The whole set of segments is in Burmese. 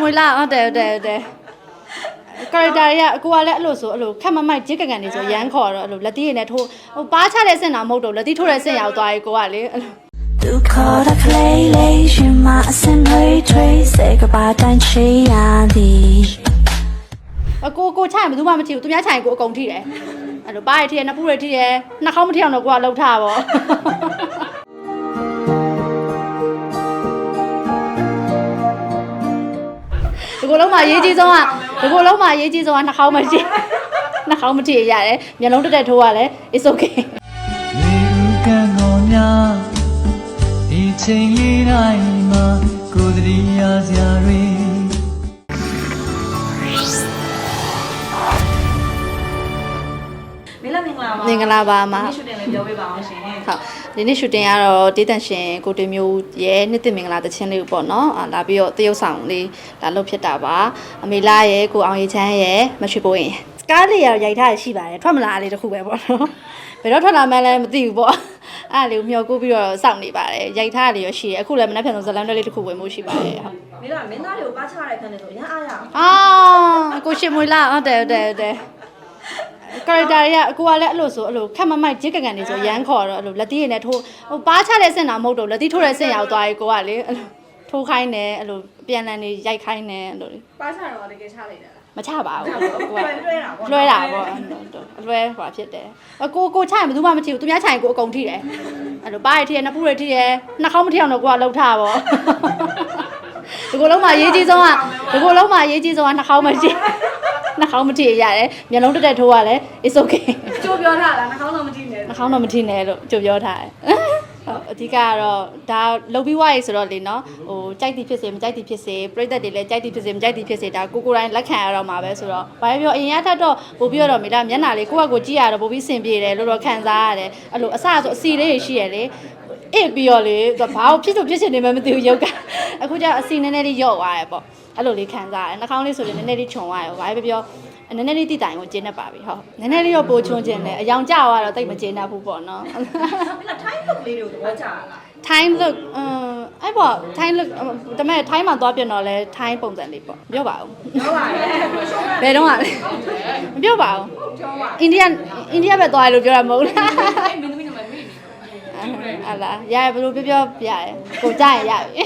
မွေလားဟုတ်တယ်ဟုတ်တယ်ဟုတ်တယ် character တွေကအကိုကလည်းအဲ့လိုဆိုအဲ့လိုခက်မမိုက်ဂျစ်ကန်ကန်နေဆိုရမ်းခေါ်တော့အဲ့လိုလက်တီးရည်နဲ့ထိုးဟိုပါးချတဲ့စင်တာမဟုတ်တော့လက်တီးထိုးတဲ့စင်ရောက်သွားပြီကိုကလေအဲ့လိုသူခေါ်တဲ့ကလေးလေးရှင်မအစင်တွေထွေးစေကပါတန်ချီရသည်အကိုကိုချိုင်ဘယ်သူမှမထီဘူးသူများချိုင်ကိုအကုန်ထိတယ်အဲ့လိုပါးရထိရနှစ်ဖူးရထိရနှာခေါင်းမထီအောင်တော့ကိုကလှုပ်ထားပါဒီ ကိုလုံးမှာရေးကြီးဆုံးကဒီကိုလုံးမှာရေးကြီးဆုံးကနှာခေါင်းမထိနှာခေါင်းမထိရရတယ်မျက်လုံးတက်တက်ထိုးရလဲ it's okay လေလူကံတော်များဒီချိန်လေးတိုင်းမှာကိုယ်တည်းရစရာတွေမင်းလာမင်္ဂလာပါမင်္ဂလာပါမဒီရှူတင်လေးပြောပေးပါအောင်ရှင် ဟုတ်ဒီနေ့ရှူတင်ကတော့ဒေးတန်ရှင်ကိုတင်မျိုးရဲ့နှစ်သိမင်္ဂလာတခြင်းလေးကိုပေါ့နော်အာလာပြီးတော့တရုတ်ဆောင်လေးလာလုပ်ဖြစ်တာပါအမေလာရဲ့ကိုအောင်ရီချမ်းရဲ့မချွေပိုးရင်စကားလေးရရိုက်ထားရရှိပါတယ်ထွက်မလာလေးတစ်ခုပဲပေါ့နော်ဘယ်တော့ထွက်လာမှန်းလည်းမသိဘူးပေါ့အဲ့ဒါလေးကိုမျှော်ကိုပြီးတော့စောင့်နေပါတယ်ရိုက်ထားရလေးရရှိတယ်အခုလည်းမနေ့ဖြန်ဆုံးဇလန်တွဲလေးတစ်ခုဝင်မှုရှိပါတယ်ဟုတ်မင်းလာမင်းသားလေးကိုပါချတဲ့ခန်းလေးဆိုအရင်အားရအောင်အာကိုရှင်မွေလားဟုတ်တယ်ဟုတ်တယ်ဟုတ်တယ် character တွေကအကိုကလည်းအဲ့လိုဆိုအဲ့လိုခက်မမိုက်ဂျစ်ကန်ကန်နေဆိုရမ်းခေါ်တော့အဲ့လိုလက်တီးရည်နဲ့ထိုးဟိုပါးချတဲ့စင်တာမဟုတ်တော့လက်တီးထိုးတဲ့စင်ရောက်သွားပြီကိုကလေအဲ့လိုထိုးခိုင်းတယ်အဲ့လိုပြန်လန်နေရိုက်ခိုင်းတယ်အဲ့လိုလေပါချတော့တကယ်ချလိုက်တာမချပါဘူးကိုကလွှဲလွှဲတာပေါ့လွှဲတာပေါ့အဲ့လိုအလွှဲဟိုဖြစ်တယ်အကိုကိုချိုင်ဘယ်သူမှမထီဘူးသူများချိုင်ကိုအကုန်ထိတယ်အဲ့လိုပါးရထိရနှစ်ဖူးရထိရနှာခေါင်းမထီအောင်တော့ကိုကလှုပ်ထားပါဒီကိုလုံးမှာရေးကြီးဆုံးကဒီကိုလုံးမှာရေးကြီးဆုံးကနှာခေါင်းမထိ နှာခေါင်းမထိရရတယ်မျက်လုံးတက်တက်ထိုးရလဲ it's okay ကြိုးပြောထားလားနှာခေါင်းတော့မကြည့်နဲ့နှာခေါင်းတော့မထိနဲ့လို့ကြိုပြောထားတယ်ဟုတ်အဓိကကတော့ဒါလုတ်ပြီးွားရေးဆိုတော့လေနော်ဟိုကြိုက်သည်ဖြစ်စေမကြိုက်သည်ဖြစ်စေပြိသက်တွေလည်းကြိုက်သည်ဖြစ်စေမကြိုက်သည်ဖြစ်စေဒါကိုကိုယ်တိုင်လက်ခံရတော့မှာပဲဆိုတော့ဘာပဲပြောအရင်ကထက်တော့ပို့ပြီးတော့မိလားမျက်နှာလေးကိုယ့်ကကိုကြည့်ရတော့ပို့ပြီးစင်ပြေတယ်လို့တော့ခံစားရတယ်အဲ့လိုအစဆိုအစီလေးတွေရှိရလေ အစ်ပြီးတော့လေသူဘာလို့ဖြစ်လို့ဖြစ်ချင်နေမှမသိဘူးရုပ်ကအခုကျအစီနည်းနည်းလေးယော့သွားရပေါ့အဲ့လိုလေးခံစားရတယ်နှာခေါင်းလေးဆိုရင်နည်းနည်းလေးခြုံသွားရဘာပဲပြောနည်းနည်းလေးတိတိုင်ကိုကျင်းနေပါပြီဟုတ်နည်းနည်းလေးတော့ပိုချွန်ကျင်တယ်အယောင်ကျသွားတော့တိတ်မကျင်းတတ်ဘူးပေါ့နော်မင်းလာထိုင်းလုပ်လေးတွေကိုသဘောကျလား time look အမ်အဲ့ပေါ့ time look ဒါပေမဲ့ time မှာသွားပြင်တော့လဲ time ပုံစံလေးပေါ့ပြောပါဦးပြောပါလေဘယ်တော့မှလဲမပြောပါဘူးပြောပါအိန္ဒိယအိန္ဒိယပဲသွားရလို့ပြောတာမဟုတ်လား ဟာလားရရဘယ်လိုပြောပြောပြရကိုကြရင်ရပြီ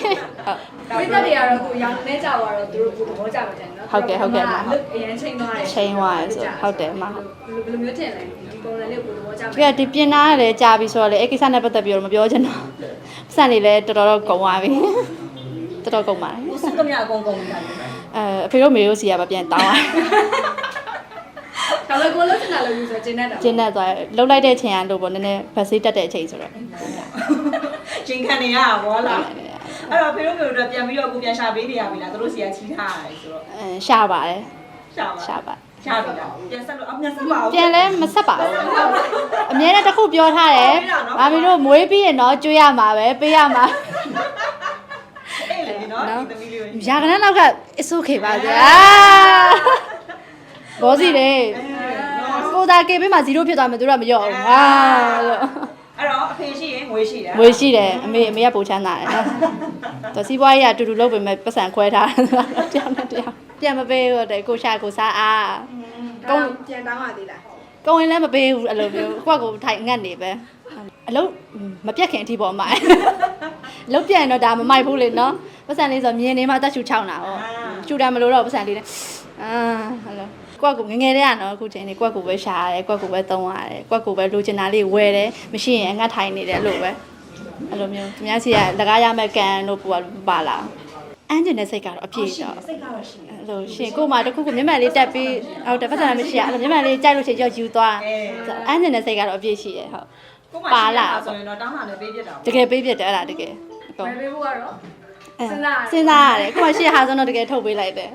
ဟုတ်ပြိတ္တတွေကတော့ကိုရောင်နေကြသွားတော့သူတို့ကိုသဘောကျပါတယ်နော်ဟုတ်ကဲ့ဟုတ်ကဲ့လုတ်အရင်ချိန်သွားတယ်ချိန်သွားရဆိုဟုတ်တယ်မဘယ်လိုမျိုးထင်လဲဒီပုံစံလေးကိုသဘောကျပါပြဒီပြင်သားရတယ်ကြာပြီဆိုတော့လေအဲ့ကိစ္စနဲ့ပတ်သက်ပြီးတော့မပြောချင်တော့ပတ်စံလေးလည်းတော်တော်တော့ကုန်သွားပြီတော်တော်ကုန်ပါတယ် ကိုစုကမြအကုန်ကုန်နေတာလေ အဲအဖေတို့မေတို့စီကပဲပြန်တောင်းသွားဒါပေ မဲ့ကိုလုံးချင်တာလို့ယူဆိုကျင်းနေတာကျင်းနဲ့သွားလှုပ်လိုက်တဲ့အချိန်ကလို့ပေါ့နည်းနည်းဗတ်ဆေးတက်တဲ့အချိန်ဆိုတော့ချိန်ခံနေရတာဗောလားအဲ့တော့ဖေတို့မျိုးတို့ပြန်ပြီးတော့ကိုပြန်ရှာပေးနေရပြီလားသူတို့စီကချီးထားရတယ်ဆိုတော့အဲရှာပါတယ်ရှာပါရှာပါရှာပြီလားပြန်ဆက်လို့အမြန်ဆက်ပါဦးပြန်လဲမဆက်ပါဘူးအများနဲ့တစ်ခုပြောထားတယ်ပြောပြီးတော့နော်မာမီတို့မွေးပြီးရင်တော့ကျွေးရမှာပဲပေးရမှာအဲ့လေနော်ဒီသမီးလေးကိုရာခဏလောက်က it's okay ပါဗျာဘောစီတယ် ကိုသားကေပေးမှာ0ဖြစ်သွားမယ်သူတို့ကမရော့ဘူးဟာလို့အဲ့တော့အဖေရှိရင်ငွေရှိတယ်ငွေရှိတယ်အမေအမေကပိုချမ်းသာတယ်နော်သူစီးပွားရေးကအတူတူလုပ်ပေမဲ့ပတ်စံခွဲထားတယ်တယောက်နဲ့တယောက်ပြန်မပေးဘူးတဲ့ကိုရှာကိုစားအားကောင်းပြန်တောင်းရသေးလားကိုဝင်လည်းမပေးဘူးအဲ့လိုမျိုးကိုကကိုထိုင်ငတ်နေပဲအလုံးမပြတ်ခင်အထိပေါ်မှာအလုံးပြတ်ရင်တော့ဒါမမိုက်ဘူးလေနော်ပတ်စံလေးဆိုမြင်နေမှတက်ချူချောင်းတာဟောချူတယ်မလို့တော့ပတ်စံလေးနဲ့အာ ဟယ်လိုကိုကကိုငငယ်တဲ့ကနော်အခုချိန်နေကိုကကိုပဲရှာရတယ်ကိုကကိုပဲသုံးရတယ်ကိုကကိုပဲလိုချင်တာလေးဝယ်တယ်မရှိရင်အငတ်ထိုင်နေတယ်အဲ့လိုပဲအဲ့လိုမျိုးသူများစီကလကားရမဲ့ကန်တို့ပူပါလာအန်းကျင်တဲ့စိတ်ကတော့အပြည့်တော့စိတ်ကတော့ရှိတယ်အဲ့လိုရှင်ကို့မှာတစ်ခုခုမျက်မှန်လေးတက်ပြီးဟုတ်တယ်ပတ်စံမရှိရအဲ့လိုမျက်မှန်လေးကြိုက်လို့ရှိရင်ကြောက်ယူသွားအန်းကျင်တဲ့စိတ်ကတော့အပြည့်ရှိတယ်ဟုတ်ကိုမှရှိတာဆိုရင်တော့တောင်းတာလည်းပေးပြတာတကယ်ပေးပြတယ်အဲ့ဒါတကယ်အကုန်မပေးဘူးကတော့အဲ့စဉ်းစားရတယ်စဉ်းစားရတယ်ကို့မရှိဟာဆိုတော့တကယ်ထုတ်ပေးလိုက်တယ်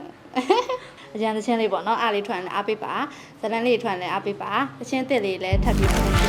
အကြံသချင်းလေးပေါ့နော်အားလေးထွန်းလည်းအားပေးပါဇလန်လေးထွန်းလည်းအားပေးပါအချင်းအစ်စ်လေးလည်းထပ်ပြီးထုတ်ပေးပါ